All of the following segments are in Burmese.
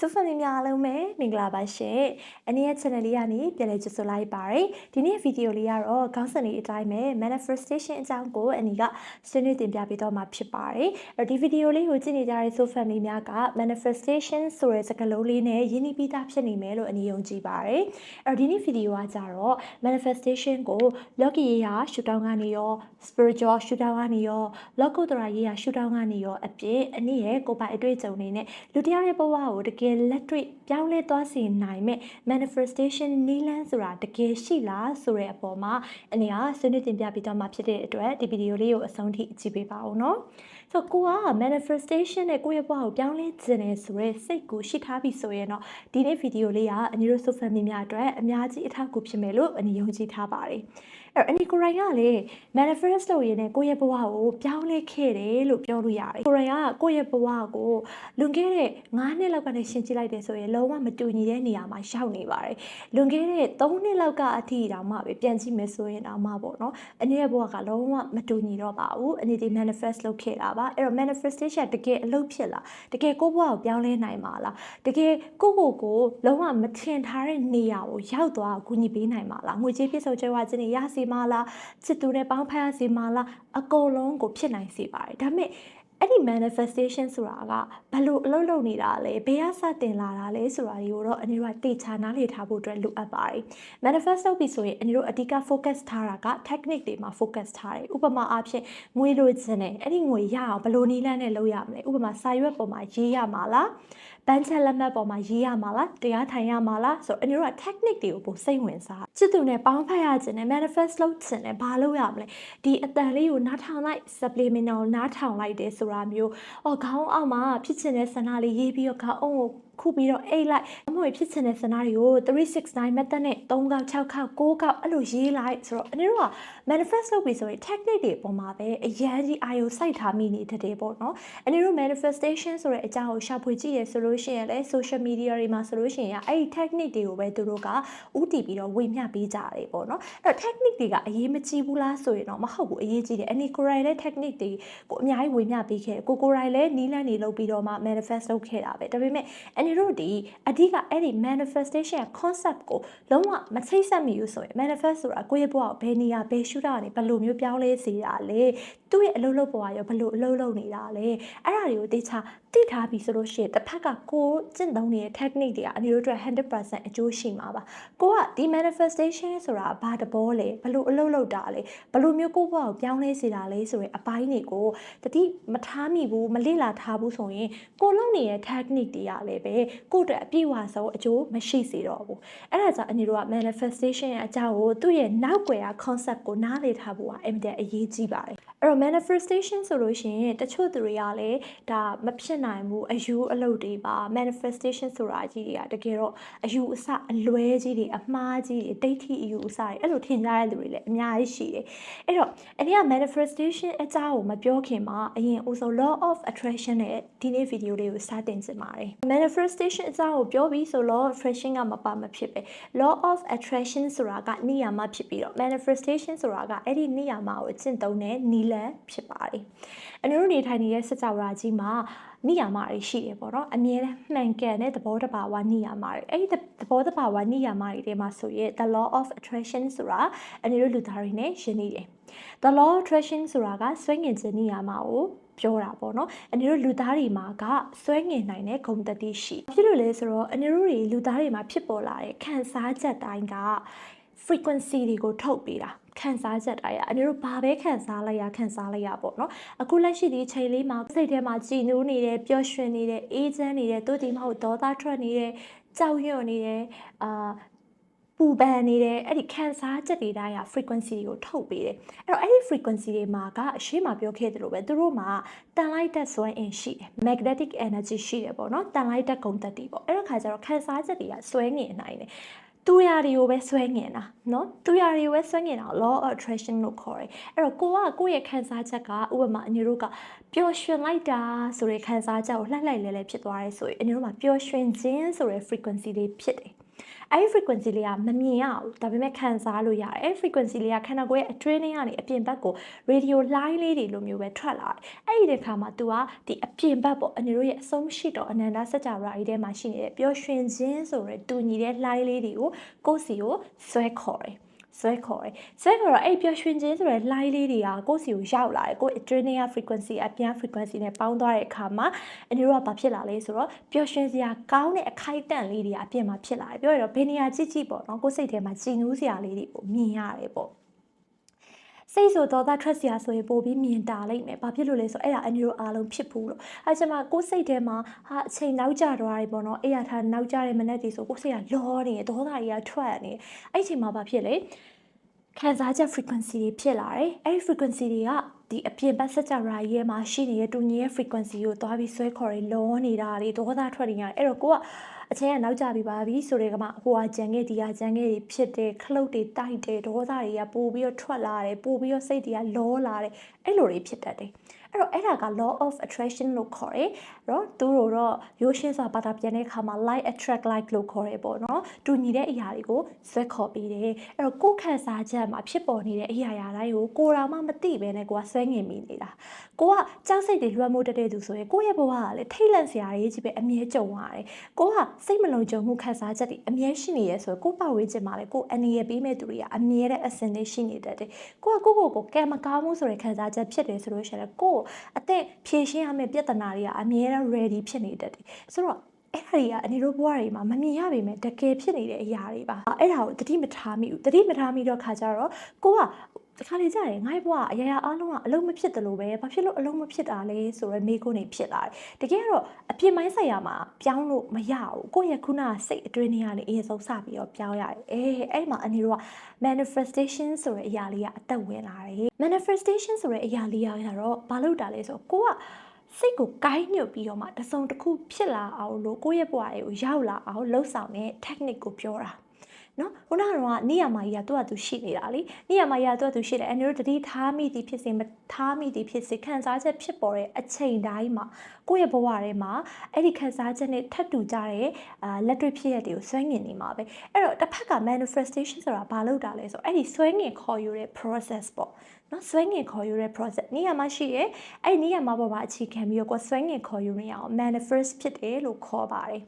စုဖန်လေးများအားလုံးပဲမင်္ဂလာပါရှင်။အနည်းရဲ့ channel လေးကနေပြန်လည်ကြိုဆိုလိုက်ပါရယ်။ဒီနေ့ဗီဒီယိုလေးကတော့ခေါင်းစဉ်လေးအတိုင်းပဲ manifestation အကြောင်းကိုအနီကဆွေးနွေးတင်ပြပေးတော့မှာဖြစ်ပါတယ်။အဲဒီဗီဒီယိုလေးကိုကြည့်နေကြတဲ့ so family များက manifestation ဆိုတဲ့စကားလုံးလေးနဲ့ရင်းနှီးပြီးသားဖြစ်နေမယ်လို့အနီယုံကြည်ပါတယ်။အဲဒီနေ့ဗီဒီယိုကကြတော့ manifestation ကို logi ရေးရာရှုထောင့်ကနေရော spiritual ရှုထောင့်ကနေရော logo တရာရေးရာရှုထောင့်ကနေရောအဖြစ်အနည်းရဲ့ကိုယ်ပိုင်အတွေ့အကြုံတွေနဲ့လူတစ်ယောက်ရဲ့ဘဝကိုတကယ်လက်တွေ့ပြောင်းလဲသွားစေနိုင်မဲ့ manifestation နည်းလမ်းဆိုတာတကယ်ရှိလားဆိုတဲ့အပေါ်မှာအနည်းကဆွေးနွေးတင်ပြပေးသွားမှာဖြစ်တဲ့အတွက်ဒီဗီဒီယိုလေးကိုအဆုံးထိကြည့်ပေးပါဦးနော်ဆိုကိုက manifestation နဲ့ကိုယ့်ရဲ့ဘဝကိုပြောင်းလဲခြင်းနဲ့ဆိုရဲစိတ်ကိုရှိထားပြီဆိုရင်တော့ဒီနေ့ဗီဒီယိုလေးကအနည်းတို့ so family များအတွက်အများကြီးအထောက်အကူဖြစ်မယ်လို့အနည်းယုံကြည်ထားပါတယ် အဲ့အနီကိုရိုင်ကလေ manifest လုပ်ရင်းနဲ့ကိုယ့်ရဲ့ဘဝကိုပြောင်းလဲခဲ့တယ်လို့ပြောလို့ရတယ်ကိုရိုင်ကကိုယ့်ရဲ့ဘဝကိုလွန်ခဲ့တဲ့9နှစ်လောက်ကနေရှင်းကြည့်လိုက်တယ်ဆိုရင်လုံးဝမတူညီတဲ့နေရာမှာရောက်နေပါတယ်လွန်ခဲ့တဲ့3နှစ်လောက်ကအထိတောင်မှပဲပြန်ကြည့်မယ်ဆိုရင်တောင်မှပေါ့နော်အနည်းရဲ့ဘဝကလုံးဝမတူညီတော့ပါဘူးအနည်းဒီ manifest လုပ်ခဲ့တာပါအဲ့တော့ manifestation တကယ်အလုပ်ဖြစ်လားတကယ်ကိုယ့်ဘဝကိုပြောင်းလဲနိုင်မှာလားတကယ်ကိုယ့်ကိုယ်ကိုလုံးဝမထင်ထားတဲ့နေရာကိုရောက်သွားကူညီပေးနိုင်မှာလားငွေကြေးပြည့်စုံကြွယ်ဝခြင်းတွေရစီမလားချစ်သူနဲ့ပေါင်းဖက်ရစီမလားအကုန်လုံးကိုဖြစ်နိုင်စေပါတယ်ဒါပေမဲ့အဲ့ဒီ manifestation ဆိုတာကဘလို့အလုပ်လုပ်နေတာလဲဘယ်ကစတင်လာတာလဲဆိုတာတွေကိုတော့အနည်းတော့တေချာနားလည်ထားဖို့အတွက်လိုအပ်ပါတယ် manifest လုပ်ပြီဆိုရင်အနည်းတို့အဓိက focus ထားတာက technique တွေမှာ focus ထားတယ်ဥပမာအားဖြင့်ငွေလိုချင်တယ်အဲ့ဒီငွေရအောင်ဘလို့နည်းလမ်းနဲ့လုပ်ရမလဲဥပမာစာရွက်ပေါ်မှာရေးရမှာလား ဘန်းချက်လက်မှတ်ပေါ်မှာရေးရမှာလားတရားထိုင်ရမှာလားဆိုတော့အနည်းတို့က technique တွေကိုပိုစိတ်ဝင်စားချစ်သူနဲ့ပေါင်းဖက်ရခြင်းနဲ့ manifest လုပ်ခြင်းနဲ့ဘာလုပ်ရမလဲဒီအတန်လေးကိုနားထောင်လိုက် subliminal နားထောင်လိုက်တယ်ဆိုတာမျိုးအော်ခေါင်းအောက်မှာဖြစ်ချင်တဲ့ဆန္ဒလေးရေးပြီးတော့ခေါင်းအုံးကို ခုပြီးတော့အိတ်လိုက်အမွေဖြစ်ချင်တဲ့စနာတွေကို369 method နဲ့3ခေါက်6ခေါက်6ခေါက်အဲ့လိုရေးလိုက်ဆိုတော့အနည်းတော့ manifest လုပ်ပြီဆိုရင် technique တွေပုံမှာပဲအရန်ကြီးအာရုံစိုက်ထားမိနေတဲ့တဲ့ပေါ့နော်အနည်းတော့ manifestation ဆိုတဲ့အကြောင်းကိုရှာဖွေကြည့်ရဆိုလို့ရှိရင်လည်း social media တွေမှာဆိုလို့ရှိရင်အဲ့ဒီ technique တွေကိုပဲသူတို့ကဥတည်ပြီးတော့ဝေမျှပေးကြတယ်ပေါ့နော်အဲ့တော့ technique တွေကအရေးမကြီးဘူးလားဆိုရင်တော့မဟုတ်ဘူးအရေးကြီးတယ်အနီကိုရိုင်လည်း technique တွေကိုအများကြီးဝေမျှပေးခဲ့ကိုကိုရိုင်လည်းနီးလန်းနေလုပ်ပြီးတော့မှ manifest လုပ်ခဲ့တာပဲဒါပေမဲ့အနေတို့ဒီအဓိကအဲ့ဒီ manifestation concept ကိုလုံးဝမချိတ်ဆက်မိဘူးဆိုရင် manifest ဆိုတာကိုယ့်ရဲ့ဘဝကိုဘယ်နေရာဘယ်ရှုတာနေဘယ်လိုမျိုးပြောင်းလဲစေတာလဲသူ့ရဲ့အလုပ်လုပ်ဘဝရောဘယ်လိုအလုပ်လုပ်နေတာလဲအဲ့ဒါတွေကိုတေချာသိထားပြီဆိုလို့ရှိရင်တစ်ဖက်ကကိုကျင့်သုံးနေတဲ့ technique တွေကအနေတို့အတွက်100%အကျိုးရှိမှာပါကိုကဒီ manifestation ဆိုတာဘာတဘောလဲဘယ်လိုအလုပ်လုပ်တာလဲဘယ်လိုမျိုးကိုယ့်ဘဝကိုပြောင်းလဲစေတာလဲဆိုရင်အပိုင်းတွေကိုတတိမထားမိဘူးမလေ့လာထားဘူးဆိုရင်ကိုလုပ်နေတဲ့ technique တွေကလည်းပဲကိုယ့်အတွက်အပြည့်အဝဆုံးအကျိုးမရှိစေတော့ဘူးအဲ့ဒါကြောင့်အနေတို့က manifestation ရဲ့အကြောင်းကိုသူ့ရဲ့နောက်ွယ်ရာ concept ကိုနားလည်ထားဖို့ကအင်မတန်အရေးကြီးပါတယ်အဲ့တော့ manifestation ဆိုလို့ရှိရင်တချို့သူတွေကလည်းဒါမဖြစ်နိုင်ဘူးအယူအလုပ်တွေပါ manifestation ဆိုတာကြီးတွေကတကယ်တော့အယူအဆအလွဲကြီးတွေအမှားကြီးတွေဒိဋ္ဌိအယူအဆတွေအဲ့လိုထင်ကြတဲ့လူတွေလည်းအများကြီးရှိတယ်အဲ့တော့အနည်းက manifestation အကြောင်းကိုမပြောခင်မှာအရင်ဦးဆုံး law of attraction နဲ့ဒီနေ့ဗီဒီယိုလေးကိုစတင်စင်ပါတယ် manifestation အကြောင်းကိုပြောပြီးဆို law of attraction ကမပါမဖြစ်ပဲ law of attraction ဆိုတာကနိယာမဖြစ်ပြီးတော့ manifestation ဆိုတာကအဲ့ဒီနိယာမကိုအကျင့်သုံးတဲ့နီလန်ဖြစ်ပါတယ်အနည်းတို့နေထိုင်နေတဲ့စကြဝဠာကြီးမှာနိယာမတွေရှိတယ်ပေါ့နော်အမြဲတမ်းမှန်ကန်တဲ့သဘောတဘာဝနိယာမတွေအဲ့ဒီသဘောတဘာဝနိယာမတွေထဲမှာဆိုရင် the law of attraction ဆိုတာအနည်းတို့လူသားတွေနဲ့ယဉ်နေတယ် the law of attraction ဆိုတာကဆွဲငင်ခြင်းနိယာမကို ပြောတာပေါ့နော်အနေတို့လူသားတွေမှာကစွဲငင်နိုင်တဲ့ဂုဏ်တတိရှိဖြစ်လို့လဲဆိုတော့အနေတို့တွေလူသားတွေမှာဖြစ်ပေါ်လာတဲ့ခံစားချက်တိုင်းက frequency တွေကိုထုတ်ပေးတာခံစားချက်တိုင်းอ่ะအနေတို့ဘာပဲခံစားလိုက်ရခံစားလိုက်ရပေါ့နော်အခုလက်ရှိဒီချိန်လေးမှာစိတ်ထဲမှာကြည်နူးနေတယ်ပျော်ရွှင်နေတယ်အေးချမ်းနေတယ်တို့ဒီမဟုတ်ဒေါသထွက်နေတယ်ကြောက်ရွံ့နေတယ်အာ ပူပန်နေတယ်အဲ့ဒီခံစားချက်တွေတိုင်းက frequency ကိုထုတ်ပေးတယ်အဲ့တော့အဲ့ဒီ frequency တွေမှာကအရှိမပြောခဲ့သလိုပဲသူတို့မှာတန်လိုက်တဲ့စွမ်းအင်ရှိတယ် magnetic energy ရှိတယ်ပေါ့နော်တန်လိုက်တဲ့ဂုဏ်သက်တည်ပေါ့အဲ့တော့ခါကျတော့ခံစားချက်တွေကစွဲငင်နိုင်တယ်သူရတွေကိုပဲဆွဲငင်တာเนาะသူရတွေကိုပဲဆွဲငင်တာ law of attraction လို့ခေါ်တယ်အဲ့တော့ကိုကကိုယ့်ရဲ့ခံစားချက်ကဥပမာအညီတို့ကပျော်ရွှင်လိုက်တာဆိုတဲ့ခံစားချက်ကိုလှိုက်လိုက်လဲလဲဖြစ်သွားရဲဆိုရင်အညီတို့မှာပျော်ရွှင်ခြင်းဆိုတဲ့ frequency လေးဖြစ်တယ် အဲ့ဒီ frequency လေးကမမြင်ရဘူးဒါပေမဲ့ခံစားလို့ရတယ်အဲ့ဒီ frequency လေးကခန္ဓာကိုယ်ရဲ့အတွင်းထဲကနေအပြင်ဘက်ကို radio line လေးတွေလိုမျိုးပဲထွက်လာတယ်အဲ့ဒီတခါမှာ तू ကဒီအပြင်ဘက်ပေါ့အနေတို့ရဲ့အဆုံးရှိတော့အနန္တစัจ java ကြီးထဲမှာရှိနေတဲ့ပျော်ရွှင်ခြင်းဆိုတဲ့တူညီတဲ့ line လေးတွေကိုကိုယ့်စီကိုဆွဲခေါ်တယ် ဆွဲခေါ်တယ်ဆွဲခေါ်တော့အဲ့ပျော်ရွှင်ခြင်းဆိုတဲ့ line လေးတွေကကိုယ့်စီကိုရောက်လာတယ်ကိုယ့် adrenaline frequency အပြန် frequency နဲ့ပေါင်းသွားတဲ့အခါမှာအနေတို့ကဘာဖြစ်လာလဲဆိုတော့ပျော်ရွှင်စရာကောင်းတဲ့အခိုက်အတန့်လေးတွေအပြင်မှာဖြစ်လာတယ်ပြောရတော့ဘယ်နေရာကြည့်ကြည့်ပေါ့နော်ကိုယ့်စိတ်ထဲမှာကြည်နူးစရာလေးတွေကိုမြင်ရတယ်ပေါ့ စိတ်ဆိုတော့သားထွက်စရာဆိုရင်ပို့ပြီးမြင်တာလိုက်မယ်။ဘာဖြစ်လို့လဲဆိုအဲ့ဒါအန်ဒီရိုအားလုံးဖြစ်ဘူးလို့။အဲကျမကိုယ်စိတ်ထဲမှာဟာအချိန်နောက်ကျသွားတယ်ပေါ့နော်။အဲ့ရထားနောက်ကျတဲ့မနေ့တည်းဆိုကိုယ်စိတ်ကလောနေတယ်ဒေါသတွေကထွက်နေ။အဲ့ချိန်မှာဘာဖြစ်လဲ။ခံစားချက် frequency တွေဖြစ်လာတယ်။အဲ့ဒီ frequency တွေကဒီအပြင်ဘက်ဆက်ကြရာရဲမှာရှိနေတဲ့တူညီရဲ့ frequency ကိုသွားပြီးဆွဲခေါ်ရလောနေတာလေဒေါသထွက်နေရတယ်။အဲ့တော့ကိုက အချင်းကနောက်ကျပြီပါပြီဆိုတဲ့ကမှဟိုဟာကြံခဲ့ဒီဟာကြံခဲ့တွေဖြစ်တယ်ခလုတ်တွေတိုက်တယ်ဒေါသတွေကပို့ပြီးတော့ထွက်လာတယ်ပို့ပြီးတော့စိတ်တွေကလောလာတယ်အဲ့လိုတွေဖြစ်တတ်တယ် အဲ့တော့အဲ့ဒါက law of attraction လို့ခေါ်တယ်။နော်သူတို့တော့ရိုးရှင်းစွာဘာသာပြန်တဲ့အခါမှာ like attract like လို့ခေါ်တယ်ပေါ့နော်။တူညီတဲ့အရာတွေကိုဆွဲခေါ်ပေးတယ်။အဲ့တော့ကိုယ်ခံစားချက်မှာဖြစ်ပေါ်နေတဲ့အရာရာတိုင်းကိုကိုယ်တော်မှမသိဘဲနဲ့ကိုကဆွဲငင်မိနေတာ။ကိုကကြောက်စိတ်တွေလွှမ်းမိုးတတ်တဲ့သူဆိုရင်ကိုယ့်ရဲ့ဘဝကလည်းထိတ်လန့်စရာတွေကြီးပဲအမြဲကြုံရတယ်။ကိုကစိတ်မလုံခြုံမှုခံစားချက်တွေအမြဲရှိနေရဲဆိုရင်ကိုယ့်ပတ်ဝန်းကျင်မှာလည်းကိုယ်အနေရပေးမဲ့သူတွေကအမြဲတဲ့အစင်တွေရှိနေတတ်တယ်။ကိုကကိုယ့်ကိုယ်ကိုကဲမကောင်းမှုဆိုတဲ့ခံစားချက်ဖြစ်တယ်ဆိုလို့ရှိရင်ကိုယ်အသက်ဖြည့်ရှင်းရမယ့်ပြဿနာတွေကအမြဲတမ်း ready ဖြစ်နေတတ်တယ်ဆိုတော့ အဲ့ဒါတွေကအနေတို့ဘဝတွေမှာမမြင်ရပေမဲ့တကယ်ဖြစ်နေတဲ့အရာတွေပါအဲ့ဒါကိုတတိမထားမိဘူးတတိမထားမိတော့ခါကြတော့ကိုကတခါလေကြာရင်ငါ့ဘဝအရာရာအားလုံးကအလုံးမဖြစ်တယ်လို့ပဲဘာဖြစ်လို့အလုံးမဖြစ်တာလဲဆိုတော့မိကုန်းနေဖြစ်လာတယ်တကယ်တော့အပြင်ပိုင်းဆိုင်ရာမှာပြောင်းလို့မရဘူးကိုယ့်ရဲ့ခုနစိတ်အတွင်းထဲကနေအရင်ဆုံးစပြီးတော့ပြောင်းရတယ်အေးအဲ့မှာအနေတို့က manifestation ဆိုတဲ့အရာလေးကအသက်ဝင်လာတယ် manifestation ဆိုတဲ့အရာလေးကတော့ဘာလို့တာလဲဆိုတော့ကိုက စိတ်ကိုကိုင်းညွတ်ပြီးတော့မှတစုံတစ်ခုဖြစ်လာအောင်လို့ကိုယ့်ရဲ့ဘဝတွေကိုရောက်လာအောင်လှုပ်ဆောင်တဲ့ technique ကိုပြောတာ နော်ခုနကတော့နေရာမှာကြီးကသူ့အတူရှိနေတာလေနေရာမှာကြီးကသူ့အတူရှိတယ်အန်တို့တတိထားမိသည်ဖြစ်စေမထားမိသည်ဖြစ်စေခံစားချက်ဖြစ်ပေါ်တဲ့အချိန်တိုင်းမှာကိုယ့်ရဲ့ဘဝထဲမှာအဲ့ဒီခံစားချက်နဲ့ထပ်တူကြတဲ့အာလက်တွေ့ဖြစ်ရတွေကိုဆွဲငင်နေမှာပဲအဲ့တော့တစ်ဖက်က manifestation ဆိုတာဘာလို့တာလဲဆိုတော့အဲ့ဒီဆွဲငင်ခေါ်ယူတဲ့ process ပေါ့နော်ဆွဲငင်ခေါ်ယူတဲ့ process နေရာမှာရှိရဲ့အဲ့ဒီနေရာမှာပေါ်မှာအခြေခံပြီးတော့ကိုဆွဲငင်ခေါ်ယူနေအောင် manifest ဖြစ်တယ်လို့ခေါ်ပါတယ်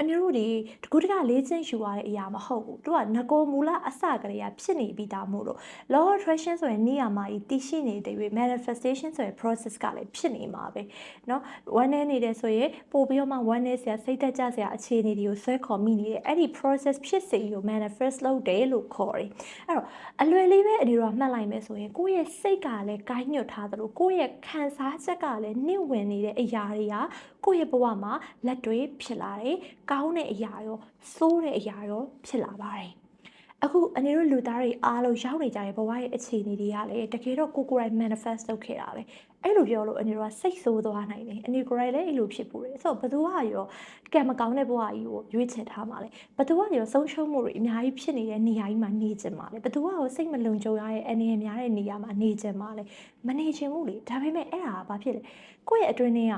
အန်တို့ဒီတကူတကလေးချင်းယူရတဲ့အရာမဟုတ်ဘူးသူကငကိုမူလအစကလေးကဖြစ်နေပြီးသားမို့လို့ law of attraction ဆိုရင်နေရာမှာတည်ရှိနေတဲ့ manifestation ဆိုရင် process ကလည်းဖြစ်နေမှာပဲเนาะ one နေနေတယ်ဆိုရင်ပို့ပြီးတော့မှ one နေစရာစိတ်သက်ကြစရာအခြေအနေတွေကိုဆွဲခေါ်မိနေတယ်အဲ့ဒီ process ဖြစ်စေကို manifest လုပ်တယ်လို့ခေါ်တယ်အဲ့တော့အလွယ်လေးပဲအနေတော့မှတ်လိုက်မယ်ဆိုရင်ကိုယ့်ရဲ့စိတ်ကလည်းကိုင်းညွတ်ထားသလိုကိုယ့်ရဲ့ခံစားချက်ကလည်းနှိမ့်ဝင်နေတဲ့အရာတွေက ကိုယ့်ရဲ့ဘဝမှာလက်တွေဖြစ်လာတယ်ကောင်းတဲ့အရာရောဆိုးတဲ့အရာရောဖြစ်လာပါတယ်အခုအနေတို့လူသားတွေအားလုံးရောက်နေကြတဲ့ဘဝရဲ့အခြေအနေတွေကလည်းတကယ်တော့ကိုကိုယ်တိုင် manifest လုပ်ခဲ့တာပဲအဲ့လိုပြောလို့အနေတို့ကစိတ်ဆိုးသွားနိုင်တယ်အနေကိုယ်တိုင်လည်းအဲ့လိုဖြစ်ပူတယ်ဆိုတော့ဘသူကရောကံမကောင်းတဲ့ဘဝကြီးကိုရွေးချယ်ထားမှာလဲဘသူကရောဆုံးရှုံးမှုတွေအများကြီးဖြစ်နေတဲ့နေရာကြီးမှာနေကြမှာလဲဘသူကရောစိတ်မလုံခြုံရတဲ့အနေအများတဲ့နေရာမှာနေကြမှာလဲမနေချင်ဘူးလေဒါပေမဲ့အဲ့ဒါကဘာဖြစ်လဲကိုယ့်ရဲ့အတွင်းထဲက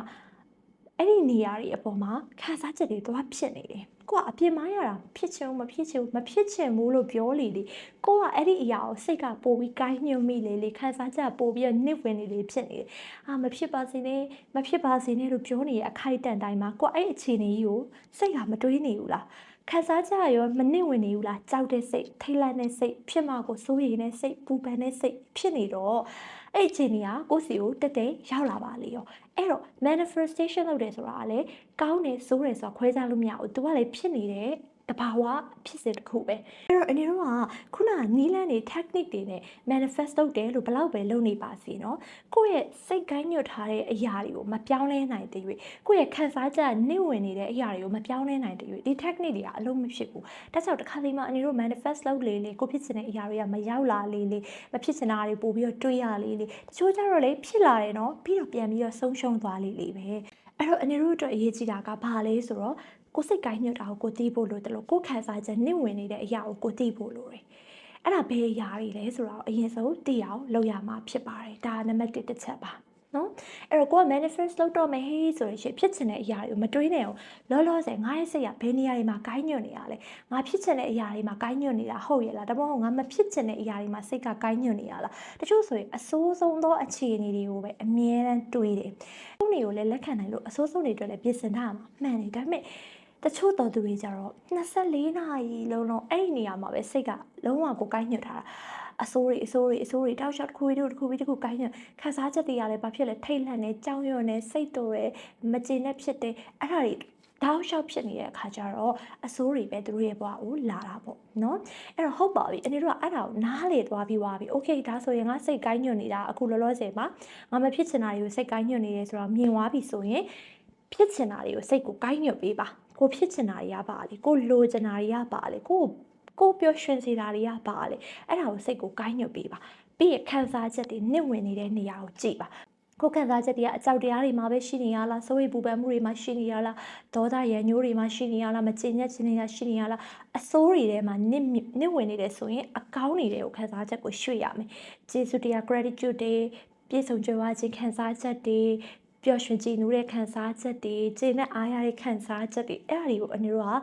အဲ့ဒီနေရာတွေအပေါ်မှာခံစားချက်တွေသွားဖြစ်နေတယ်ကိုကအပြင်မရတာဖြစ်ချင်မဖြစ်ချင်မဖြစ်ချင်ဘူးလို့ပြောလေလေကိုကအဲ့ဒီအရာကိုစိတ်ကပိုပြီးကိုင်းညွတ်မိလေလေခံစားချက်ပိုပြီးနှိမ့်ဝင်နေလေဖြစ်နေတယ်အာမဖြစ်ပါစေနဲ့မဖြစ်ပါစေနဲ့လို့ပြောနေရအခိုက်အတန့်တိုင်းမှာကိုအဲ့အခြေအနေကြီးကိုစိတ်ကမတွေးနေဘူးလား ခံစားကြရောမနစ်ဝင်နေဘူးလားကြောက်တဲ့စိတ်ထိတ်လန့်တဲ့စိတ်ဖြစ်မှာကိုစိုးရိမ်တဲ့စိတ်ပူပန်တဲ့စိတ်ဖြစ်နေတော့အဲ့အချိန်ကြီးကကိုယ့်စီကိုတက်တက်ရောက်လာပါလေရောအဲ့တော့ manifestation လုပ်တယ်ဆိုတာကလည်းကောင်းတယ်ဆိုးတယ်ဆိုတာခွဲခြားလို့မရဘူးသူကလည်းဖြစ်နေတဲ့ တဘာဝဖြစ်စဉ်တစ်ခုပဲအဲ့တော့အနေတော့ကခုနနီးလန်းတွေ technique တွေနဲ့ manifest လုပ်တယ်လို့ဘလောက်ပဲလုပ်နေပါစေနော်ကိုယ့်ရဲ့စိတ်ကိုင်းညွတ်ထားတဲ့အရာတွေကိုမပြောင်းလဲနိုင်တဲ့၍ကိုယ့်ရဲ့ခံစားချက်နှိမ့်ဝင်နေတဲ့အရာတွေကိုမပြောင်းလဲနိုင်တဲ့၍ဒီ technique တွေကအလုံးမဖြစ်ဘူးဒါကြောင့်တစ်ခါလေမှအနေတော့ manifest လုပ်လေလေကိုဖြစ်ချင်တဲ့အရာတွေကမရောက်လာလေလေမဖြစ်ချင်တာတွေပို့ပြီးတော့တွေးရလေလေတချို့ကျတော့လေဖြစ်လာတယ်နော်ပြီးတော့ပြန်ပြီးတော့ဆုံးရှုံးသွားလေလေပဲအဲ့တော့အနေတို့အတွက်အရေးကြီးတာကဘာလဲဆိုတော့ ကိုစိတ်ကိုင်းညွတ်တာကိုကိုသိဖို့လိုတယ်လို့ကိုခံစားချက်နှိမ့်ဝင်နေတဲ့အရာကိုကိုသိဖို့လိုတယ်အဲ့ဒါဘယ်အရာတွေလဲဆိုတော့အရင်ဆုံးသိအောင်လုပ်ရမှာဖြစ်ပါတယ်ဒါနံပါတ်1တစ်ချက်ပါနော်အဲ့တော့ကိုက manifest လုပ်တော့မယ်ဟေးဆိုရင်ရှင့်ဖြစ်ချင်တဲ့အရာတွေကိုမတွေးနဲ့အောင်လောလောဆယ်ငါရဲ့စိတ်ကဘယ်နေရာတွေမှာကိုင်းညွတ်နေရလဲငါဖြစ်ချင်တဲ့အရာတွေမှာကိုင်းညွတ်နေတာဟုတ်ရဲ့လားဒါမှမဟုတ်ငါမဖြစ်ချင်တဲ့အရာတွေမှာစိတ်ကကိုင်းညွတ်နေရလားတချို့ဆိုရင်အဆိုးဆုံးသောအခြေအနေတွေကိုပဲအမြဲတမ်းတွေးတယ်သူ့နေကိုလည်းလက်ခံနိုင်လို့အဆိုးဆုံးတွေအတွက်လည်းပြင်ဆင်ထားမှာမှန်တယ်ဒါပေမဲ့ တချို့တော်သူတွေကြတော့24နာရီလုံးလုံးအဲ့ဒီနေရာမှာပဲစိတ်ကလုံးဝကိုကိုင်းညွတ်ထားတာအစိုးရအစိုးရအစိုးရတောက်လျှောက်တစ်ခုပြီးတစ်ခုပြီးတစ်ခုကိုင်းညွတ်ခန်းစားချက်တွေကလည်းဘာဖြစ်လဲထိတ်လန့်နေကြောက်ရွံ့နေစိတ်တူတယ်မကျေနပ်ဖြစ်တယ်အဲ့ဒါတွေတောက်လျှောက်ဖြစ်နေတဲ့အခါကျတော့အစိုးရပဲသူတို့ရဲ့ဘဝကိုလာတာပေါ့နော်အဲ့တော့ဟုတ်ပါပြီအနေတို့ကအဲ့ဒါကိုနားလေသွားပြီးသွားပြီโอเคဒါဆိုရင်ငါစိတ်ကိုင်းညွတ်နေတာအခုလောလောဆယ်မှာငါမဖြစ်ချင်တာတွေကိုစိတ်ကိုင်းညွတ်နေတယ်ဆိုတော့မြင်သွားပြီဆိုရင်ဖြစ်ချင်တာတွေကိုစိတ်ကိုကိုင်းညွတ်ပေးပါ ကိုဖြစ်ချင်တာတွေကပါလေကိုလိုချင်တာတွေကပါလေကိုကိုပျော်ရွှင်စေတာတွေကပါလေအဲ့ဒါကိုစိတ်ကိုကိုင်းညွတ်ပေးပါပြီးရခံစားချက်တွေနှစ်ဝင်နေတဲ့နေရာကိုကြည့်ပါကိုခံစားချက်တွေကအကြောက်တရားတွေမှာပဲရှိနေရလားစိုးရိမ်ပူပန်မှုတွေမှာရှိနေရလားဒေါသရန်ညိုးတွေမှာရှိနေရလားမကျေနပ်ခြင်းတွေကရှိနေရလားအစိုးတွေထဲမှာနစ်နစ်ဝင်နေတယ်ဆိုရင်အကောင်းနေတဲ့ကိုခံစားချက်ကိုရွှေ့ရမယ်ကျေးဇူးတရား gratitude တွေပြည့်စုံကြွယ်ဝခြင်းခံစားချက်တွေ ပျော်ရွှင်ကြည်နူးတဲ့ခံစားချက်တွေကျေနပ်အားရတဲ့ခံစားချက်တွေအဲ့အရာတွေကိုအနည်းတော့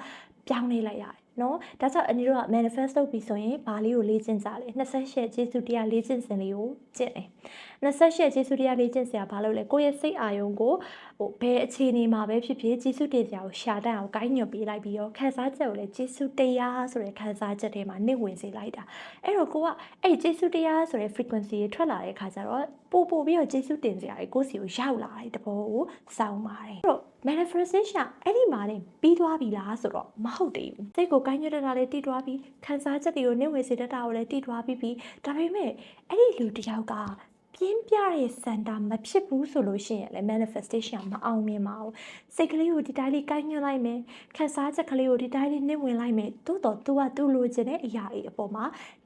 ပြောင်းနေလိုက်ရတယ်နော်ဒါကြောင့်အနည်းတို့က manifest လုပ်ပြီးဆိုရင်ဘာလေးကိုလေ့ကျင့်ကြလဲ28ကျေးဇူးတရားလေ့ကျင့်စဉ်လေးကိုကျင့်တယ် 28ကျေးဇူးတရားလေ့ကျင့်စရာဘာလို့လဲကိုယ့်ရဲ့စိတ်အာရုံကိုဟိုဘယ်အခြေအနေမှာပဲဖြစ်ဖြစ်ကျေးဇူးတင်စရာကိုရှာတတ်အောင်ကိုင်းညွတ်ပေးလိုက်ပြီးတော့ခံစားချက်ကိုလည်းကျေးဇူးတရားဆိုတဲ့ခံစားချက်တွေမှာနှိမ့်ဝင်စေလိုက်တာအဲ့တော့ကိုကအဲ့ကျေးဇူးတရားဆိုတဲ့ frequency တွေထွက်လာတဲ့ခါကျတော့ပို့ပို့ပြီးတော့ကျေးဇူးတင်စရာတွေကိုယ့်စီကိုရောက်လာတဲ့တဘောကိုစောင်းပါတယ်အဲ့တော့ manifestation အဲ့ဒီမှာနေပြီးသွားပြီလားဆိုတော့မဟုတ်သေးဘူးစိတ်ကိုကိုင်းညွတ်တတ်တာလည်းတည်သွားပြီခံစားချက်တွေကိုနှိမ့်ဝင်စေတတ်တာကိုလည်းတည်သွားပြီးပြီဒါပေမဲ့အဲ့ဒီလူတစ်ယောက်က ပြင်းပြတဲ့စန္ဒမဖြစ်ဘူးဆိုလို့ရှိရင်လည်း manifestation မအောင်မြင်ပါဘူးစိတ်ကလေးကိုဒီတိုင်းလေးကိုင်းညွှန်လိုက်မယ်ခံစားချက်ကလေးကိုဒီတိုင်းလေးနှိမ့်ဝင်လိုက်မယ်တိုးတော့ तू ကသူ့လိုချင်တဲ့အရာတွေအပေါ်မှာ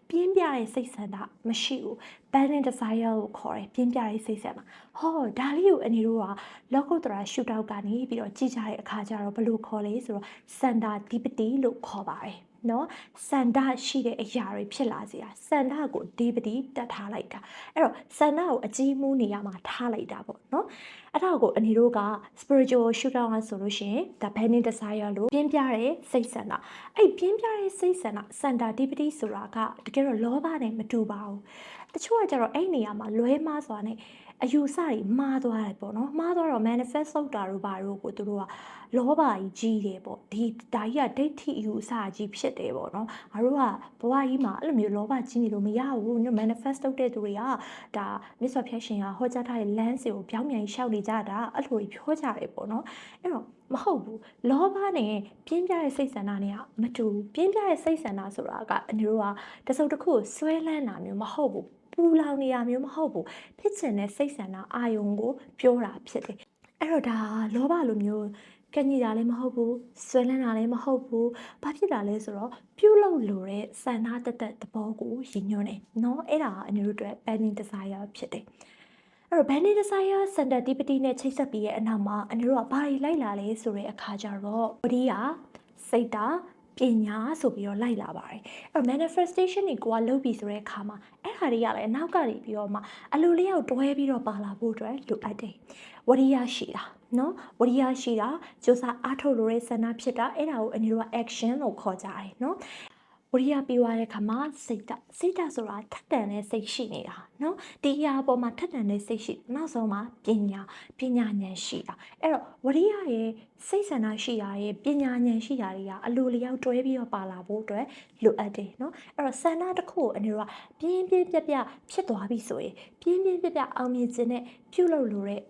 ပြင်းပြတဲ့စိတ်ဆန္ဒမရှိဘူး burning desire ကိုခေါ်တယ်ပြင်းပြတဲ့စိတ်ဆန္ဒဟောဒါလေးကိုအနေတို့ကလောကုတ္တရာ shoot out ကနေပြီးတော့ကြည့်ကြတဲ့အခါကျတော့ဘယ်လိုခေါ်လဲဆိုတော့စန္ဒဒီပတိလို့ခေါ်ပါတယ် နော်စန္ဒရှိတဲ့အရာတွေဖြစ်လာစေတာစန္ဒကိုဒီပတိတတ်ထားလိုက်တာအဲ့တော့စန္ဒကိုအကြီးမူးနေရမှာထားလိုက်တာပေါ့နော်အဲ့ဒါကိုအနေတို့က spiritual shooter ကဆိုလို့ရှိရင် the burning desire လို့ပြင်းပြတဲ့စိတ်ဆန္ဒအဲ့ပြင်းပြတဲ့စိတ်ဆန္ဒစန္ဒဒီပတိဆိုတာကတကယ်တော့လောဘနဲ့မတူပါဘူးတချို့ကကျတော့အဲ့နေရာမှာလွဲမှားစွာနဲ့ အယူဆတွေမှားသွားတယ်ပေါ့နော်မှားသွားတော့ manifest လုပ်တာတို့ဘာတို့ကိုသူတို့ကလောဘကြီးကြီးတယ်ပေါ့ဒီဒါကြီးကဒိဋ္ဌိအယူအဆကြီးဖြစ်တယ်ပေါ့နော်ငါတို့ကဘဝကြီးမှာအဲ့လိုမျိုးလောဘကြီးနေလို့မရဘူးည manifest လုပ်တဲ့သူတွေကဒါမြတ်စွာဘုရားရှင်ကဟောကြားထားတဲ့ lens ကိုပြောင်းပြန်ရှောက်နေကြတာအဲ့လိုပြောကြတယ်ပေါ့နော်အဲ့တော့မဟုတ်ဘူးလောဘနဲ့ပြင်းပြတဲ့စိတ်ဆန္ဒနဲ့ကမတူဘူးပြင်းပြတဲ့စိတ်ဆန္ဒဆိုတာကအန်တို့ကတစုံတစ်ခုကိုဆွဲလန်းတာမျိုးမဟုတ်ဘူး ပူလောင်နေတာမျိုးမဟုတ်ဘူးဖြစ်ချင်တဲ့စိတ်ဆန္ဒအာယုံကိုပြောတာဖြစ်တယ်အဲ့တော့ဒါလောဘလိုမျိုးကညိတာလည်းမဟုတ်ဘူးဆွဲလန်းတာလည်းမဟုတ်ဘူးဘာဖြစ်တာလဲဆိုတော့ပြုတ်လို့လိုတဲ့ဆန္ဒတက်တက်သဘောကိုရည်ညွှန်းတယ်เนาะအဲ့ဒါကအန်တို့အတွက် burning desire ဖြစ်တယ်အဲ့တော့ burning desire center tipity နဲ့ချိတ်ဆက်ပြီးရဲ့အနောက်မှာအန်တို့ကဘာတွေလိုက်လာလဲဆိုတဲ့အခါကျတော့ဝရိယစိတ်တာ ပညာဆိုပြီးတော့လိုက်လာပါတယ်အဲ့တော့ manifestation တွေကိုကလုပ်ပြီးဆိုတဲ့အခါမှာအဲ့ဟာတွေကလည်းနောက်ကနေပြီးတော့မှအလိုလေးရောက်တွဲပြီးတော့ပါလာဖို့အတွက်လိုအပ်တယ်ဝရိယရှိတာနော်ဝရိယရှိတာစူးစမ်းအားထုတ်လို့ရတဲ့ဆန္ဒဖြစ်တာအဲ့ဒါကိုအနေနဲ့က action လို့ခေါ်ကြတယ်နော် ဝရိယပြီးသွားတဲ့ခါမှာစိတ်တစိတ်တဆိုတာထက်တန်တဲ့စိတ်ရှိနေတာနော်တရားပေါ်မှာထက်တန်တဲ့စိတ်ရှိနောက်ဆုံးမှာပညာပညာဉာဏ်ရှိတာအဲ့တော့ဝရိယရဲ့စိတ်ဆန္ဒရှိရာရဲ့ပညာဉာဏ်ရှိရာတွေကအလိုလျောက်တွဲပြီးတော့ပါလာဖို့အတွက်လိုအပ်တယ်နော်အဲ့တော့ဆန္ဒတစ်ခုကိုအနေရောပြင်းပြင်းပြပြဖြစ်သွားပြီဆိုရင်ပြင်းပြင်းပြပြအောင်မြင်ခြင်းနဲ့ပြုလုပ်လို့တဲ့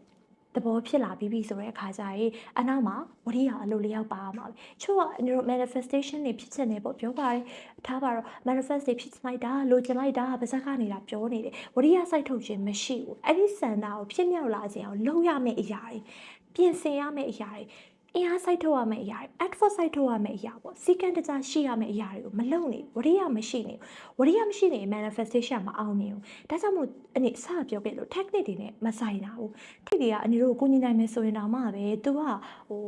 သဘောဖြစ်လာပြီးပြီဆိုတဲ့အခါကျရင်အနောက်မှာဝရိယအလိုလျောက်ပါမှာပဲချို့ကအန်တို့ manifestation တွေဖြစ်ချင်တယ်ပေါ့ပြောပါတယ်ထားပါတော့ manifest တွေဖြစ်ချင်လိုက်တာလိုချင်လိုက်တာပါဇက်ကနေလာပြောနေတယ်ဝရိယစိုက်ထုတ်ခြင်းမရှိဘူးအဲ့ဒီစံတာကိုဖြစ်မြောက်လာခြင်းအောင်လုပ်ရမယ့်အရာတွေပြင်ဆင်ရမယ့်အရာတွေ အင်အားစိုက်ထုတ်ရမယ့်အရာတွေ effort စိုက်ထုတ်ရမယ့်အရာပေါ့စီကံတကြရှိရမယ့်အရာတွေကိုမလုပ်နေဝရိယမရှိနေဝရိယမရှိနေ manifestation မအောင်မြင်ဘူးဒါကြောင့်မို့အနေစပြောခဲ့လို့ technique တွေနဲ့မဆိုင်တာဘူးထိတ်တွေကအန်ဒီတို့ကိုကိုညီနိုင်မယ်ဆိုရင်တော့မှပဲ तू ကဟို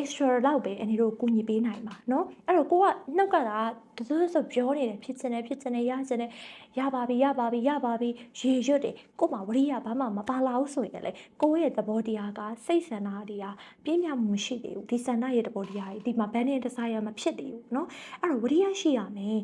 extra လောက်ပဲအနေတို့ကူညီပေးနိုင်မှာเนาะအဲ့တော့ကိုကနှုတ်ကတာတစိုးဆိုပြောနေတယ်ဖြစ်ချင်တယ်ဖြစ်ချင်တယ်ရချင်တယ်ရပါပြီရပါပြီရပါပြီရေရွတ်တယ်ကို့မှာဝရိယဘာမှမပါလာဘူးဆိုရင်လေကိုယ့်ရဲ့သဘောတရားကစိတ်ဆန္ဒတရားပြင်းပြမှုမရှိသေးဘူးဒီဆန္ဒရဲ့သဘောတရားကြီးဒီမှာဘန်းနဲ့တစားရမဖြစ်သေးဘူးเนาะအဲ့တော့ဝရိယရှိရမယ်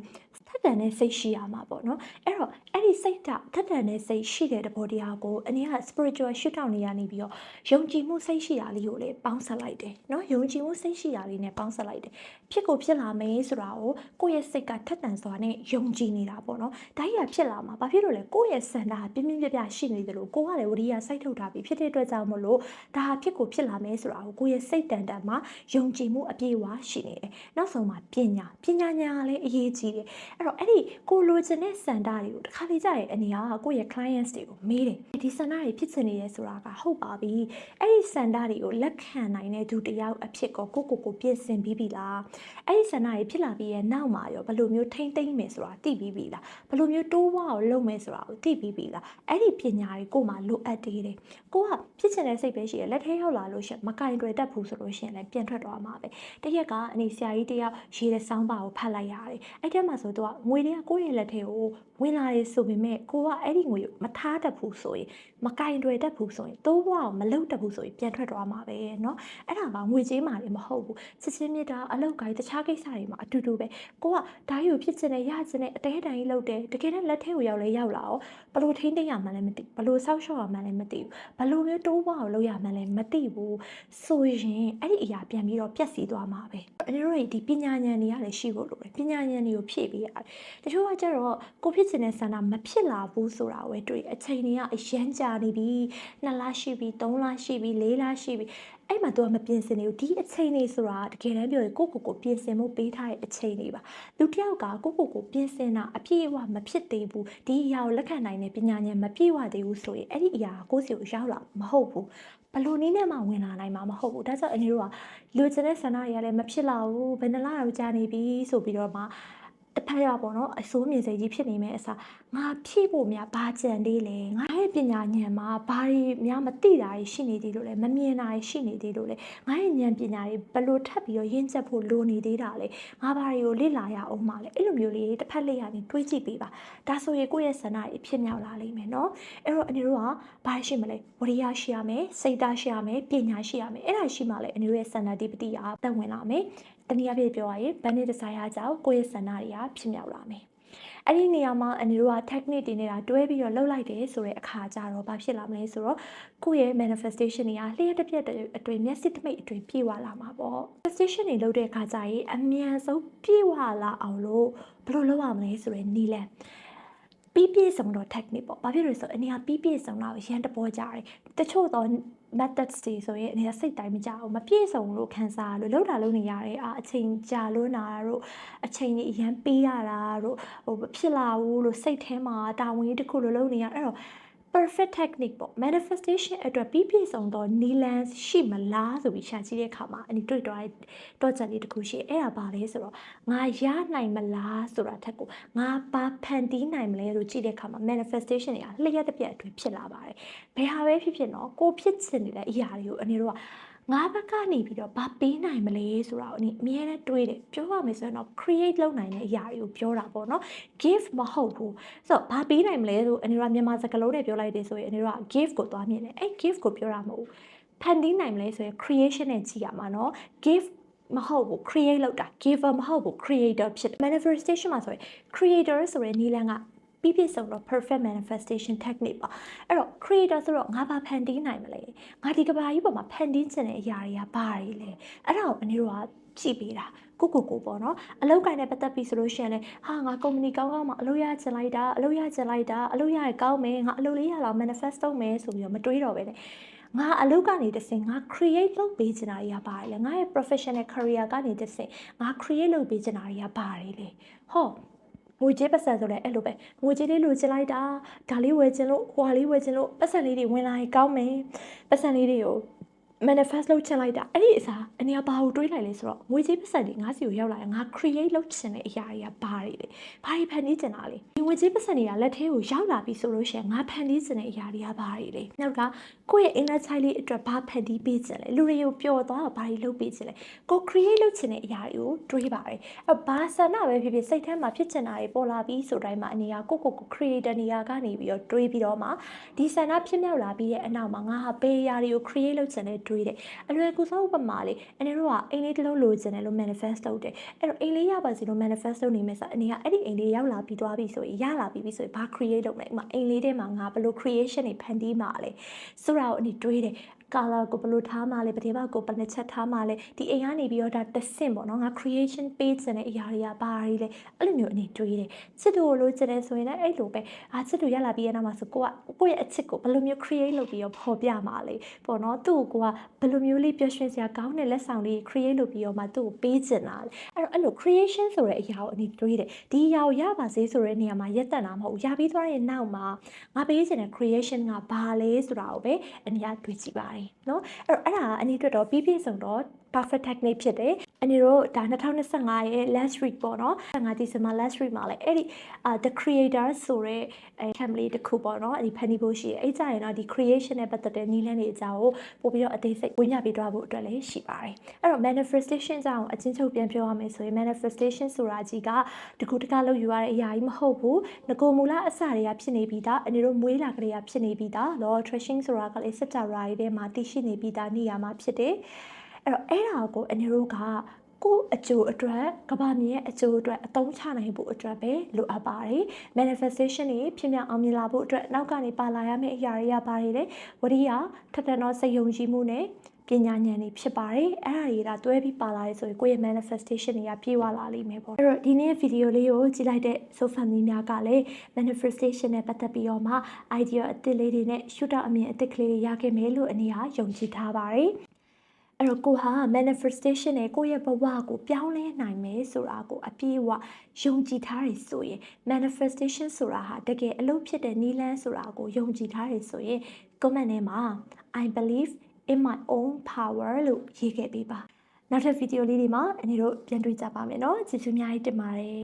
ထက်တန်တဲ့စိတ်ရှိရမှာပေါ့နော်အဲ့တော့အဲ့ဒီစိတ်ဓာတ်ထက်တန်တဲ့စိတ်ရှိတဲ့တဘောတရားကိုအနည်းက spiritual ရှုထောင့်နေရနေပြီးတော့ယုံကြည်မှုစိတ်ရှိတာလေးကိုလေပေါင်းဆက်လိုက်တယ်နော်ယုံကြည်မှုစိတ်ရှိတာလေးနဲ့ပေါင်းဆက်လိုက်တယ်ဖြစ်ကိုဖြစ်လာမယ်ဆိုတာကိုကိုယ့်ရဲ့စိတ်ကထက်တန်စွာနဲ့ယုံကြည်နေတာပေါ့နော်ဒါကြီးကဖြစ်လာမှာဘာဖြစ်လို့လဲကိုယ့်ရဲ့စန္ဒာပြင်းပြင်းပြပြရှိနေတယ်လို့ကိုကလည်းဝရိယစိုက်ထုတ်တာပြီးဖြစ်တဲ့အတွက်ကြောင့်မလို့ဒါဖြစ်ကိုဖြစ်လာမယ်ဆိုတာကိုကိုယ့်ရဲ့စိတ်တန်တန်မှာယုံကြည်မှုအပြည့်အဝရှိနေတယ်နောက်ဆုံးမှာပညာပညာဉာဏ်ကလည်းအရေးကြီးတယ်အဲ့တော့အဲ့ဒီကိုလိုချင်တဲ့စန္ဒတွေကိုတစ်ခါလေကြာရဲ့အနေအားကိုယ့်ရဲ့ clients တွေကိုမေးတယ်ဒီစန္ဒတွေဖြစ်ချင်နေရဲဆိုတာကဟုတ်ပါပြီအဲ့ဒီစန္ဒတွေကိုလက်ခံနိုင်တဲ့သူတစ်ယောက်အဖြစ်ကိုကိုကိုကိုပြင်ဆင်ပြီးပြီလားအဲ့ဒီစန္ဒတွေဖြစ်လာပြီးရဲ့နောက်မှာရောဘယ်လိုမျိုးထိမ့်သိမ့်မယ်ဆိုတာသိပြီးပြီလားဘယ်လိုမျိုးတိုးဝါကိုလုပ်မယ်ဆိုတာကိုသိပြီးပြီလားအဲ့ဒီပညာတွေကိုမှလိုအပ်သေးတယ်ကိုကဖြစ်ချင်တဲ့စိတ်ပဲရှိရလက်ထဲရောက်လာလို့ရှင်မကင်တွေတတ်ဘူးဆိုလို့ရှင်လည်းပြန်ထွက်သွားမှာပဲတရက်ကအအနေဆရာကြီးတယောက်ရေးတဲ့စောင်းပါကိုဖတ်လိုက်ရတယ်အဲ့ထဲမှာဆိုတော့ငွေတွေကကိုယ့်ရဲ့လက်ထဲကိုဝင်လာတယ်ဆိုပေမဲ့ကိုကအဲ့ဒီငွေကိုမထားတတ်ဘူးဆိုရင်မကင်တွေတတ်ဘူးဆိုရင်တိုးဘွားကိုမလုပ်တတ်ဘူးဆိုရင်ပြန်ထွက်သွားမှာပဲเนาะအဲ့ဒါကငွေကြေးမှလည်းမဟုတ်ဘူးစစ်ချင်းမြစ်တာအလောက်ကိုင်းတခြားကိစ္စတွေမှာအတူတူပဲကိုကဓာတ်ယူဖြစ်ချင်တဲ့ရချင်တဲ့အတဲတန်ကြီးလုပ်တယ်တကယ်နဲ့လက်ထဲကိုရောက်လဲရောက်လာအောင်ဘလို့ထိန်းသိမ်းရမှလည်းမသိဘလို့ဆောက်ရှောက်ရမှလည်းမသိဘူးဘလို့မျိုးတိုးဘွားကိုလုပ်ရမှလည်းမသိဘူးဆိုရင်အဲ့ဒီအရာပြန်ပြီးတော့ပြက်စီးသွားမှာပဲအန်တို့ဒီပညာဉာဏ်တွေကလည်းရှိဖို့လိုတယ်ပညာဉာဏ်တွေကိုဖြည့်ပေး ရတယ်တချို့ကကျတော့ကိုဖြစ်ချင်တဲ့ဆန္ဒမဖြစ်လာဘူးဆိုတာဝဲတွေ့အချိန်တွေကအရန်ကြာနေပြီ2လရှိပြီ3လရှိပြီ4လရှိပြီအဲ့မှာ तू ကမပြင်ဆင်နေဘူးဒီအချိန်လေးဆိုတာတကယ်တမ်းပြောရင်ကိုကိုကိုပြင်ဆင်မှုပေးထားတဲ့အချိန်လေးပါလူတစ်ယောက်ကကိုကိုကိုပြင်ဆင်တာအပြည့်အဝမဖြစ်သေးဘူးဒီအရာကိုလက်ခံနိုင်တဲ့ပညာဉာဏ်မပြည့်ဝသေးဘူးဆိုရင်အဲ့ဒီအရာကိုကိုစီကိုရောက်လာမဟုတ်ဘူးဘလို့နည်းနဲ့မှဝင်လာနိုင်မှာမဟုတ်ဘူးဒါကြောင့်အနေတို့ကလူချင်တဲ့ဆန္ဒတွေကလည်းမဖြစ်လာဘူးဘယ်နှလားတော့ကြာနေပြီဆိုပြီးတော့မှ တစ်ဖက်ရပေါ့နော်အစိုးမြင်စိတ်ကြီးဖြစ်နေမဲ့အစားငါဖြည့်ဖို့များဘာကြံသေးလဲငါရဲ့ပညာဉာဏ်မှာဘာတွေများမသိတာတွေရှိနေသေးလို့လဲမမြင်တာတွေရှိနေသေးလို့လဲငါရဲ့ဉာဏ်ပညာတွေဘလို့ထပ်ပြီးတော့ရင့်ကျက်ဖို့လိုနေသေးတာလဲငါဘာတွေကိုလေ့လာရအောင်မလဲအဲ့လိုမျိုးလေးတစ်ဖက်လေးရနေတွေးကြည့်ပေးပါဒါဆိုရင်ကိုယ့်ရဲ့ဆန္ဒတွေဖြစ်မြောက်လာလိမ့်မယ်နော်အဲ့တော့အနေတို့ကဘာရှိမလဲဝရိယရှိရမယ်စိတ်ဓာတ်ရှိရမယ်ပညာရှိရမယ်အဲ့ဒါရှိမှလည်းအနေတို့ရဲ့ဆန္ဒတိပတိကတက်ဝင်လာမယ် တနည်းအားဖြင့်ပြောရရင်ဘန်နစ်ဒီဇိုင်ယာကြောင့်ကိုယ့်ရဲ့ဆန္ဒတွေကဖြစ်မြောက်လာမယ်အဲ့ဒီနေရာမှာအနေတို့က technique တွေနေတာတွဲပြီးတော့လှုပ်လိုက်တယ်ဆိုတဲ့အခါကျတော့ဘာဖြစ်လာမလဲဆိုတော့ကိုယ့်ရဲ့ manifestation တွေကလျှက်တစ်ပြက်အတွင်းမျက်စိတမိတ်အတွင်းပြေဝလာမှာပေါ့ manifestation တွေလုပ်တဲ့အခါကျရင်အမြန်ဆုံးပြေဝလာအောင်လို့ဘယ်လိုလုပ်ရမလဲဆိုတဲ့နည်းလမ်းပြီးပြည့်စုံတော့ technique ပေါ့။ဘာဖြစ်လို့လဲဆိုတော့အနေကပြီးပြည့်စုံတော့ရန်တပေါ်ကြတယ်။တချို့တော့ methods တွေဆိုရင်အနေကစိတ်တိုင်းမကြအောင်မပြည့်စုံလို့ခံစားလို့လောက်တာလုံးနေရတယ်အာအချိန်ကြာလွန်းတာတို့အချိန်ကြီးအရန်ပေးရတာတို့ဟိုဖြစ်လာဘူးလို့စိတ်ထဲမှာတာဝန်ကြီးတစ်ခုလိုလုံးနေရအဲ့တော့ perfect technique ပေါ့ manifestation အတွက်ပြီးပြည့်စုံသောနီလန်ရှိမလားဆိုပြီးရှာကြည့်တဲ့အခါမှာအနီတွေ့တော့တော့ချက်လေးတစ်ခုရှိအဲ့ဒါပါလဲဆိုတော့ငါရနိုင်မလားဆိုတာထက်ကိုငါပါဖန်တီးနိုင်မလဲလို့ကြည့်တဲ့အခါမှာ manifestation တွေကလျှက်တစ်ပြက်အတွင်းဖြစ်လာပါတယ်ဘယ်ဟာပဲဖြစ်ဖြစ်နော်ကိုဖြစ်ချင်နေတဲ့အရာတွေကိုအနေတို့က ငါဘက်ကနေပြီးတော့ဘာပေးနိုင်မလဲဆိုတာကိုအမြဲတမ်းတွေးတယ်ပြောရမယ်ဆိုရင်တော့ create လုပ်နိုင်တဲ့အရာတွေကိုပြောတာပေါ့နော် give မဟုတ်ဘူးဆိုတော့ဘာပေးနိုင်မလဲဆိုအနေကမြန်မာစကားလုံးနဲ့ပြောလိုက်တယ်ဆိုရင်အနေက give ကိုသွားမြင်တယ်အဲ့ give ကိုပြောတာမဟုတ်ဘူးဖန်တီးနိုင်မလဲဆိုရင် creation နဲ့ကြည့်ရမှာနော် give မဟုတ်ဘူး create လုပ်တာ giver မဟုတ်ဘူး creator ဖြစ်တယ် manifestation မှာဆိုရင် creator ဆိုတဲ့နည်းလမ်းက ပြီးပြည့်စုံတော့ perfect manifestation technique ပါအဲ့တော့ creator ဆိုတော့ငါဘာဖန်တီးနိုင်မလဲငါဒီကဘာကြီးပေါ်မှာဖန်တီးချင်တဲ့အရာတွေကဘာတွေလဲအဲ့ဒါကိုအနေတို့ကကြည့်ပေးတာကိုကိုကိုပေါ့နော်အလုပ်ကိုင်းနဲ့ပတ်သက်ပြီးဆိုလို့ရှိရင်လေဟာငါကုမ္ပဏီကောင်းကောင်းမှာအလုပ်ရချင်လိုက်တာအလုပ်ရချင်လိုက်တာအလုပ်ရရကောင်းမယ်ငါအလုပ်လေးရလာ manifest လုပ်မယ်ဆိုပြီးတော့မတွေးတော့ပဲလေငါအလုပ်ကနေတဆင်ငါ create လုပ်ပေးချင်တာတွေကဘာလဲငါရဲ့ professional career ကနေတဆင်ငါ create လုပ်ပေးချင်တာတွေကဘာတွေလဲဟော ငွေကြေးပတ်စံဆိုလဲအဲ့လိုပဲငွေကြေးလေးလိုချင်လိုက်တာဒါလေးဝယ်ချင်လို့ဟွာလေးဝယ်ချင်လို့ပတ်စံလေးတွေဝင်လာရင်ကောင်းမယ်ပတ်စံလေးတွေကို manifest လုပ်ချင်လိုက်တာအဲ့ဒီအစားအနေကဘာကိုတွေးလိုက်လဲဆိုတော့ငွေကြေးပတ်စံတွေငါစီကိုရောက်လာရင်ငါ create လုပ်ချင်တဲ့အရာတွေကဘာတွေလဲဘာတွေဖန်တီးချင်တာလဲဒီငွေကြေးပတ်စံတွေကလက်ထဲကိုရောက်လာပြီဆိုလို့ရှိရင်ငါဖန်တီးချင်တဲ့အရာတွေကဘာတွေလဲနောက်ကကိုယ့်ရဲ့ inner child လေးအတွက်ဘာဖန်တီးပေးချင်လဲလူတွေကိုပျော်သွားတော့ဘာတွေလုပ်ပေးချင်လဲကို create လုပ်ချင်တဲ့အရာတွေကိုတွေးပါတယ်အဲ့ဘာဆန္ဒပဲဖြစ်ဖြစ်စိတ်ထဲမှာဖြစ်ချင်တာတွေပေါ်လာပြီးဆိုတိုင်းမှာအနေကကိုကိုကို creator နေရာကနေပြီးတော့တွေးပြီးတော့မှဒီဆန္ဒဖြစ်မြောက်လာပြီးတဲ့အနောက်မှာငါဟာဘယ်အရာတွေကို create လုပ်ချင်လဲတွေးတယ်အလွယ်ကူဆုံးဥပမာလေးအနေတို့ကအိမ်လေးတစ်လုံးလိုချင်တယ်လို့ manifest လုပ်တယ်အဲ့တော့အိမ်လေးရပါစီလို့ manifest လုပ်နေမယ်ဆိုအနေကအဲ့ဒီအိမ်လေးရောက်လာပြီးသွားပြီဆိုရင်ရလာပြီးပြီဆိုရင်ဘာ create လုပ်မလဲဥပမာအိမ်လေးထဲမှာငါဘယ်လို creation တွေဖန်တီးမှာလဲဆိုတာကိုအနေတွေးတယ် ကာလာကိုဘယ်လိုထားမှလဲပတိမကိုဘယ်နှချက်ထားမှလဲဒီအိမ်ကနေပြီးတော့ဒါတစ်ဆင့်ပေါ့နော်ငါ creation page နဲ့အရာတွေကဘာတွေလဲအဲ့လိုမျိုးအနေတွေးတယ်ချစ်သူကိုလိုချင်တယ်ဆိုရင်လည်းအဲ့လိုပဲအာချစ်သူရလာပြီးရနောက်မှာဆိုကိုကကိုယ့်ရဲ့အချစ်ကိုဘယ်လိုမျိုး create လုပ်ပြီးတော့ပေါ်ပြမှာလဲပေါ့နော်သူ့ကိုကဘယ်လိုမျိုးလေးပျော်ရွှင်စရာကောင်းတဲ့လက်ဆောင်လေး create လုပ်ပြီးတော့မှသူ့ကိုပေးချင်တာလေအဲ့တော့အဲ့လို creation ဆိုတဲ့အရာကိုအနေတွေးတယ်ဒီအရာကိုရပါစေဆိုတဲ့နေရာမှာရက်တက်တာမဟုတ်ဘူးရပြီးသွားရဲ့နောက်မှာငါပေးချင်တဲ့ creation ကဘာလဲဆိုတာကိုပဲအနေကတွေးကြည့်ပါတယ်နော်အဲ့တော့အဲ့ဒါကအနည်းအတွက်တော့ပြီးပြည့်စုံတော့ perfect technique ဖြစ်တယ်။အနေတို့ဒါ2025ရဲ့ last week ပေါ့နော်။ငါဒီစမှာ last week မှာလည်းအဲ့ဒီအာ the creator ဆိုတဲ့အဲ family တစ်ခုပေါ့နော်။အဲ့ဒီဖန်တီးဖို့ရှိတယ်။အဲ့ကြရင်တော့ဒီ creation နဲ့ပတ်သက်တဲ့နည်းလမ်းတွေအကြောင်းကိုပို့ပြီးတော့အသေးစိတ်ဝေမျှပေးသွားဖို့အတွက်လည်းရှိပါတယ်။အဲ့တော့ manifestation အကြောင်းအချင်းချုပ်ပြန်ပြောရမယ်ဆိုရင် manifestation ဆိုတာကြီးကတကူတကလောက်ယူရတဲ့အရာကြီးမဟုတ်ဘူး။ငကိုမူလအစတွေကဖြစ်နေပြီးသားအနေတို့မွေးလာကလေးကဖြစ်နေပြီးသား law of attraction ဆိုတာကလည်းစက်တာရာတွေထဲမှာတည်ရှိနေပြီးသားနေရာမှာဖြစ်တယ်။ အဲ့တော့အဲ့ဒါကိုအနေတို့ကကိုယ့်အကျိုးအတွက်ကဘာမြင်ရဲ့အကျိုးအတွက်အသုံးချနိုင်ဖို့အတွက်ပဲလိုအပ်ပါတယ် manifestation တွေဖြစ်မြောက်အောင်မြင်လာဖို့အတွက်နောက်ကနေပါလာရမယ့်အရာတွေကဘာတွေလဲဝရိယထက်ထက်သောစိတ်ယုံကြည်မှုနဲ့ပညာဉာဏ်တွေဖြစ်ပါတယ်အဲ့ဒါတွေကတွဲပြီးပါလာရဲဆိုရင်ကိုယ့်ရဲ့ manifestation တွေကပြေဝလာလိမ့်မယ်ပေါ့အဲ့တော့ဒီနေ့ဗီဒီယိုလေးကိုကြည့်လိုက်တဲ့ so family များကလည်း manifestation နဲ့ပတ်သက်ပြီးတော့မှ idea အသစ်လေးတွေနဲ့ shoot out အမြင်အသစ်ကလေးတွေရခဲ့မယ်လို့အနေအားယုံကြည်ထားပါတယ် အဲ့တော့ကိုဟာ manifestation နဲ့ကိုယ့်ရဲ့ဘဝကိုပြောင်းလဲနိုင်မယ်ဆိုတာကိုအပြည့်အဝယုံကြည်ထားရဆိုရင် manifestation ဆိုတာဟာတကယ်အလုပ်ဖြစ်တဲ့နည်းလမ်းဆိုတာကိုယုံကြည်ထားရဆိုရင် comment ထဲမှာ I believe in my own power လို့ရေးခဲ့ပေးပါနောက်ထပ်ဗီဒီယိုလေးတွေမှာအနေတို့ပြန်တွေ့ကြပါမယ်เนาะကျေးဇူးအများကြီးတင်ပါတယ်